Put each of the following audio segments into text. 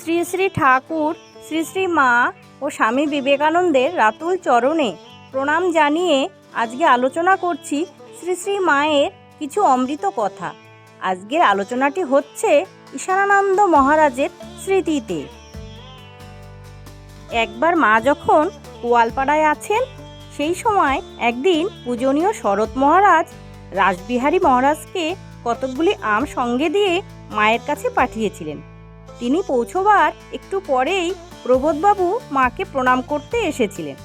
শ্রী শ্রী ঠাকুর, শ্রী শ্রী মা ও স্বামী বিবেকানন্দের রাতুল চরণে প্রণাম জানিয়ে আজকে আলোচনা করছি শ্রী শ্রী মায়ের কিছু অমৃত কথা। আজকের আলোচনাটি হচ্ছে ঈশানানন্দ মহারাজের স্মৃতিতে। একবার মা যখন গোয়ালপাড়ায় আছেন, সেই সময় একদিন পূজনীয় শরৎ মহারাজ রাসবিহারী মহারাজকে কতকগুলি আম সঙ্গে দিয়ে মায়ের কাছে পাঠিয়েছিলেন। তিনি পৌঁছবার একটু পরেই প্রবোধবাবু মাকে প্রণাম করতে এসেছিলেন।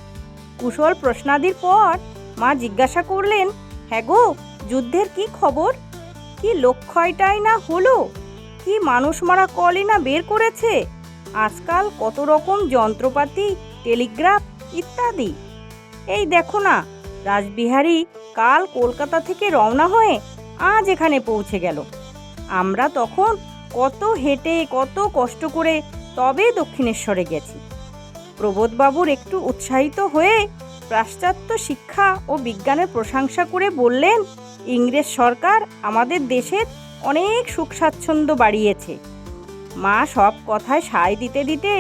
কুশল প্রশ্নাদির পর মা জিজ্ঞাসা করলেন হ্যাঁ গো, যুদ্ধের কি খবর? কি লক্ষ্যটাই না হলো? কি মানুষ মারা কলই না বের করেছে? আজকাল কত রকম যন্ত্রপাতি, টেলিগ্রাফ ইত্যাদি। এই দেখো না রাসবিহারী কাল কলকাতা থেকে রওনা হয়ে আজ এখানে পৌঁছে গেল। আমরা তখন কত হেঁটে, কত কষ্ট করে তবে দক্ষিণেশ্বরে গেছি। প্রবোধবাবুর একটু উৎসাহিত হয়ে পাশ্চাত্য শিক্ষা ও বিজ্ঞানের প্রশংসা করে বললেন, ইংরেজ সরকার আমাদের দেশের অনেক সুখ স্বাচ্ছন্দ্য বাড়িয়েছে। মা সব কথায় সায় দিতে দিতে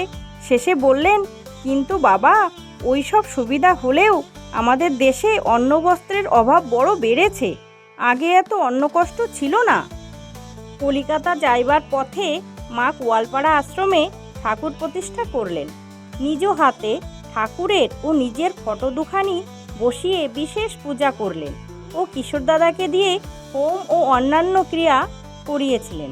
শেষে বললেন, কিন্তু বাবা ওই সব সুবিধা হলেও আমাদের দেশে অন্ন বস্ত্রের অভাব বড় বেড়েছে। আগে এত অন্ন কষ্ট ছিল না। কলিকাতা যাইবার পথে মা কোয়ালপাড়া আশ্রমে ঠাকুর প্রতিষ্ঠা করলেন। নিজ হাতে ঠাকুরের ও নিজের ফটো দুখানি বসিয়ে বিশেষ পূজা করলেন ও কিশোর দাদাকে দিয়ে হোম ও অন্যান্য ক্রিয়া করিয়েছিলেন।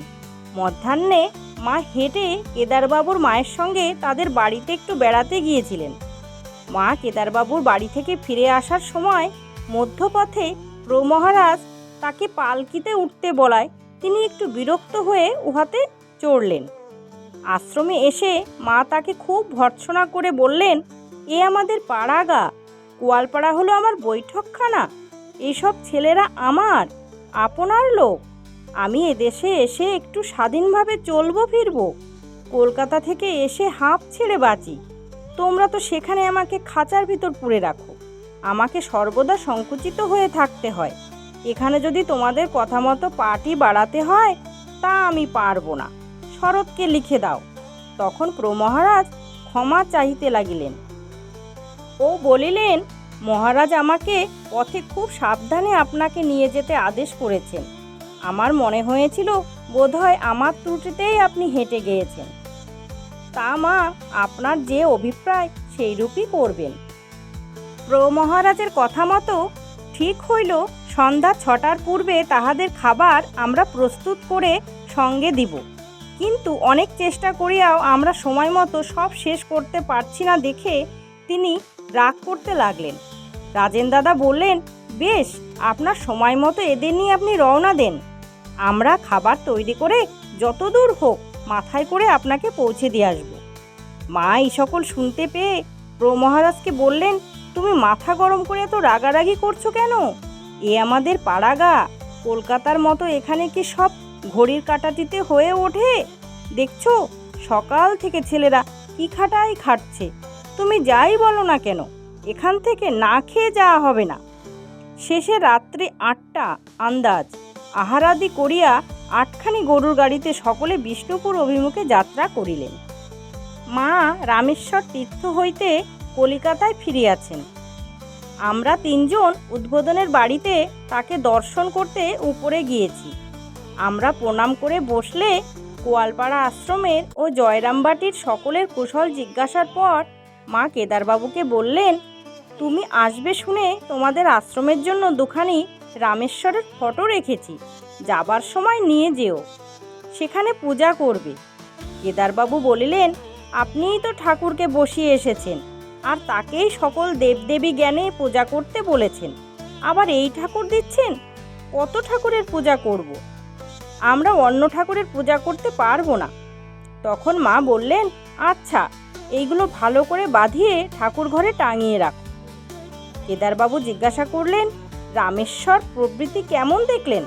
মধ্যাহ্নে মা হেঁটে কেদারবাবুর মায়ের সঙ্গে তাদের বাড়িতে একটু বেড়াতে গিয়েছিলেন। মা কেদারবাবুর বাড়ি থেকে ফিরে আসার সময় মধ্যপথে প্রমহারাজ তাকে পালকিতে উঠতে বলায় তিনি একটু বিরক্ত হয়ে উহাতে চড়লেন। আশ্রমে এসে মা তাকে খুব ভর্ৎসনা করে বললেন, এ আমাদের পাড়াগা গোয়ালপাড়া হলো আমার বৈঠকখানা এইসব ছেলেরা আমার, আপনার লোক। আমি এদেশে এসে একটু স্বাধীনভাবে চলবো ফিরবো, কলকাতা থেকে এসে হাঁপ ছেড়ে বাঁচি। তোমরা তো সেখানে আমাকে খাঁচার ভিতর পুরে রাখো। আমাকে সর্বদা সংকুচিত হয়ে থাকতে হয়। এখানে যদি তোমাদের কথা মতো পার্টি বাড়াতে হয়, তা আমি পারব না। শরৎকে লিখে দাও। তখন প্রমহারাজ ক্ষমা চাহিতে লাগিলেন। ও বলিলেন, মহারাজ আমাকে পথে খুব সাবধানে আপনাকে নিয়ে যেতে আদেশ করেছেন। আমার মনে হয়েছিল বোধহয় আমার ত্রুটিতেই আপনি হেঁটে গিয়েছেন। তা মা, আপনার যে অভিপ্রায় সেইরূপই করবেন। প্র মহারাজের কথা মতো ঠিক হইল সন্ধ্যা ছটার পূর্বে তাহাদের খাবার আমরা প্রস্তুত করে সঙ্গে দিব। কিন্তু অনেক চেষ্টা করিয়াও আমরা সময় মতো সব শেষ করতে পারছি না দেখে তিনি রাগ করতে লাগলেন। রাজেন দাদা বললেন, বেশ, আপনার সময় মতো এদের নিয়ে আপনি রওনা দেন। আমরা খাবার তৈরি করে যত দূর হোক মাথায় করে আপনাকে পৌঁছে দিয়ে আসব। মা এই সকল শুনতে পেয়ে প্রমহারাজকে বললেন, তুমি মাথা গরম করে এত রাগারাগি করছ কেন? এ আমাদের পাড়াগা। কলকাতার মতো এখানে কি সব ঘড়ির কাটাটিতে হয়ে ওঠে? দেখছ, সকাল থেকে ছেলেরা কি খাটাই খাটছে। তুমি যাই বলো না কেন, এখান থেকে না খেয়ে যাওয়া হবে না। শেষে রাত্রি আটটা আন্দাজ। আহারাদি করিয়া আটখানি গরুর গাড়িতে সকলে বিষ্ণুপুর অভিমুখে যাত্রা করিলেন। মা রামেশ্বর তীর্থ হইতে কলিকাতায় ফিরিয়াছেন। আমরা তিনজন উদ্বোধনের বাড়িতে তাকে দর্শন করতে উপরে গিয়েছি। আমরা প্রণাম করে বসলে গোয়ালপাড়া আশ্রমের ও জয়রামবাটির সকলের কুশল জিজ্ঞাসার পর মা কেদারবাবুকে বললেন, তুমি আসবে শুনে তোমাদের আশ্রমের জন্য দুখানি রামেশ্বরের ফটো রেখেছি। যাবার সময় নিয়ে যেও। সেখানে পূজা করবে। কেদারবাবু বলিলেন, আপনিই তো ঠাকুরকে বসিয়ে এসেছেন। আর তাকেই সকল দেবদেবী জ্ঞানে পূজা করতে বলেছেন। আবার এই ঠাকুর দিচ্ছেন? কত ঠাকুরের পূজা করব। আমরা অন্য ঠাকুরের পূজা করতে পারব না। তখন মা বললেন আচ্ছা এইগুলো ভালো করে বাঁধিয়ে ঠাকুর ঘরে টাঙিয়ে রাখ। কেদারবাবু জিজ্ঞাসা করলেন, রামেশ্বর প্রবৃতি কেমন দেখলেন?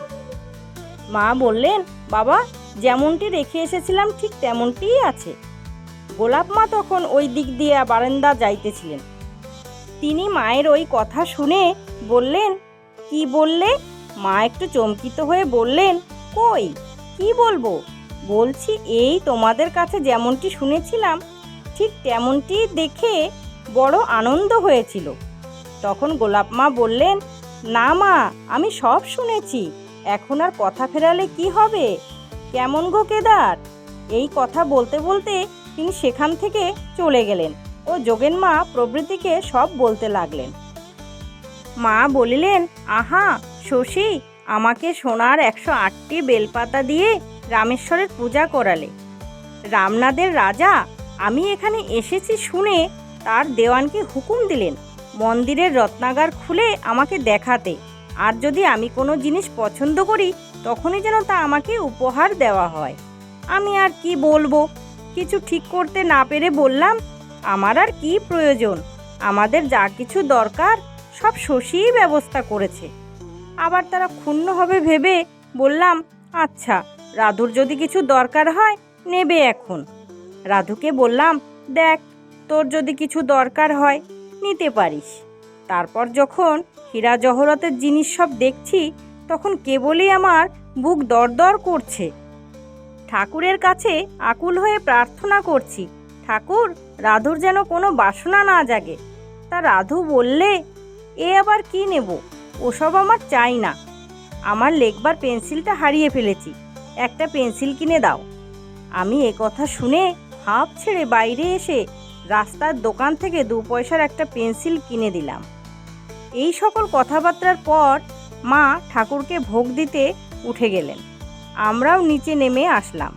মা বললেন, বাবা, যেমনটি রেখে এসেছিলাম ঠিক তেমনটিই আছে। গোলাপ মা তখন ওই দিক দিয়ে বারান্দা যাইতেছিলেন। তিনি মায়ের ওই কথা শুনে বললেন, কি বললে? মা একটু চমকিত হয়ে বললেন, কই, কি বলব? বলছি এই তোমাদের কাছে যেমনটি শুনেছিলাম, ঠিক তেমনটি দেখে বড় আনন্দ হয়েছিল। তখন গোলাপ মা বললেন, না মা, আমি সব শুনেছি, এখন আর কথা ফেরালে কি হবে? কেমন গো কেদার? এই কথা বলতে বলতে তিনি সেখান থেকে চলে গেলেন ও যোগেন মা প্রভৃতিকে সব বলতে লাগলেন। মা বলিলেন, আহা, শশী, আমাকে সোনার একশো আটটি বেলপাতা দিয়ে রামেশ্বরের পূজা করালে। রামনাদের রাজা, আমি এখানে এসেছি শুনে তার দেওয়ানকে হুকুম দিলেন, মন্দিরের রত্নাগার খুলে আমাকে দেখাতে। আর যদি আমি কোনো জিনিস পছন্দ করি, তখনই যেন তা আমাকে উপহার দেওয়া হয়। আমি আর কি বলব? কিছু ঠিক করতে না পেরে বললাম, আমার আর কি প্রয়োজন? আমাদের যা কিছু দরকার, সব শশীই ব্যবস্থা করেছে। আবার তারা ক্ষুণ্ণ হবে ভেবে বললাম আচ্ছা রাধুর যদি কিছু দরকার হয়, নেবে এখন। রাধুকে বললাম, দেখ, তোর যদি কিছু দরকার হয়, নিতে পারিস। তারপর যখন হীরা জহরতের জিনিস সব দেখছি, তখন কেবলই আমার বুক দরদর করছে। ঠাকুরের কাছে আকুল হয়ে প্রার্থনা করছি। ঠাকুর, রাধুর যেন কোনো বাসনা না জাগে। তা রাধু বললে, এ আবার কি নেব? ওসব আমার চাই না। আমার লেখবার পেন্সিলটা হারিয়ে ফেলেছি। একটা পেন্সিল কিনে দাও আমি এ কথা শুনে হাঁপ ছেড়ে বাইরে এসে রাস্তার দোকান থেকে দু পয়সার একটা পেন্সিল কিনে দিলাম। এই সকল কথাবার্তার পর মা ঠাকুরকে ভোগ দিতে উঠে গেলেন। আমরাও নিচে নেমে আসলাম।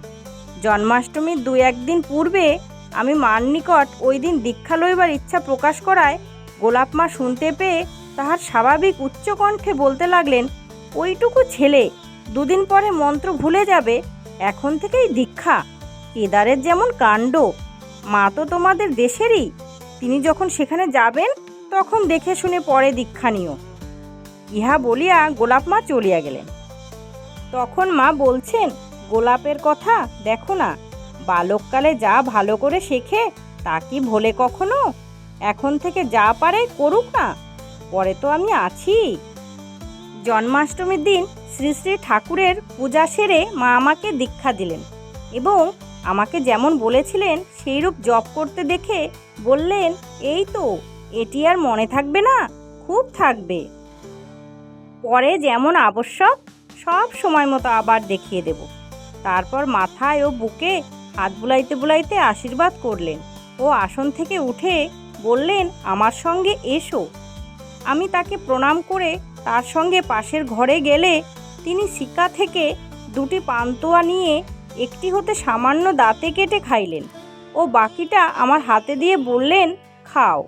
জন্মাষ্টমীর দু একদিন পূর্বে আমি মার নিকট ওই দিন দীক্ষা লইবার ইচ্ছা প্রকাশ করায় গোলাপ মা শুনতে পেয়ে তাহার স্বাভাবিক উচ্চকণ্ঠে বলতে লাগলেন, ওইটুকু ছেলে, দুদিন পরে মন্ত্র ভুলে যাবে, এখন থেকেই দীক্ষা। কেদারের যেমন কাণ্ড, মা তো তোমাদের দেশেরই। তিনি যখন সেখানে যাবেন, তখন দেখে শুনে পরে দীক্ষা নিও। ইহা বলিয়া গোলাপ মা চলিয়া গেলেন। তখন মা বলছেন, গোলাপের কথা দেখো না, বালককালে যা ভালো করে শেখে তা কি ভোলে কখনো? এখন থেকে যা পারে করুক না, পরে তো আমি আছি। জন্মাষ্টমীর দিন শ্রী শ্রী ঠাকুরের পূজা সেরে মা আমাকে দীক্ষা দিলেন এবং আমাকে যেমন বলেছিলেন, সেইরূপ জপ করতে দেখে বললেন, এই তো, এটি আর মনে থাকবে না, খুব থাকবে। পরে যেমন আবশ্যক সব সময় মতো আবার দেখিয়ে দেব। তারপর মাথায় ও বুকে হাত বুলাইতে বুলাইতে আশীর্বাদ করলেন ও আসন থেকে উঠে বললেন, আমার সঙ্গে এসো। আমি তাকে প্রণাম করে তার সঙ্গে পাশের ঘরে গেলে তিনি সিকা থেকে দুটি পান্তুয়া নিয়ে একটি হতে সামান্য দাঁতে কেটে খাইলেন ও বাকিটা আমার হাতে দিয়ে বললেন, খাও।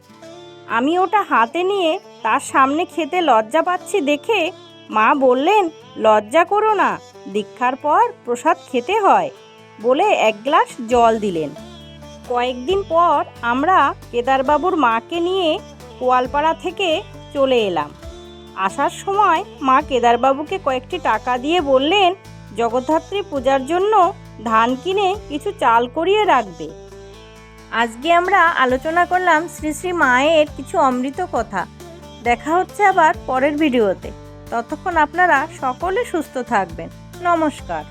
আমি ওটা হাতে নিয়ে তার সামনে খেতে লজ্জা পাচ্ছি দেখে মা বললেন লজ্জা করো না, দীক্ষার পর প্রসাদ খেতে হয়, বলে এক গ্লাস জল দিলেন। কয়েকদিন পর আমরা কেদারবাবুর মাকে নিয়ে কোয়ালপাড়া থেকে চলে এলাম। আসার সময় মা কেদারবাবুকে কয়েকটি টাকা দিয়ে বললেন, জগদ্ধাত্রী পূজার জন্য ধান কিনে কিছু চাল করিয়ে রাখবে। আজকে আমরা আলোচনা করলাম শ্রী শ্রী মায়ের কিছু অমৃত কথা। দেখা হচ্ছে আবার পরের ভিডিওতে। ততক্ষণ আপনারা সকলে সুস্থ থাকবেন। নমস্কার।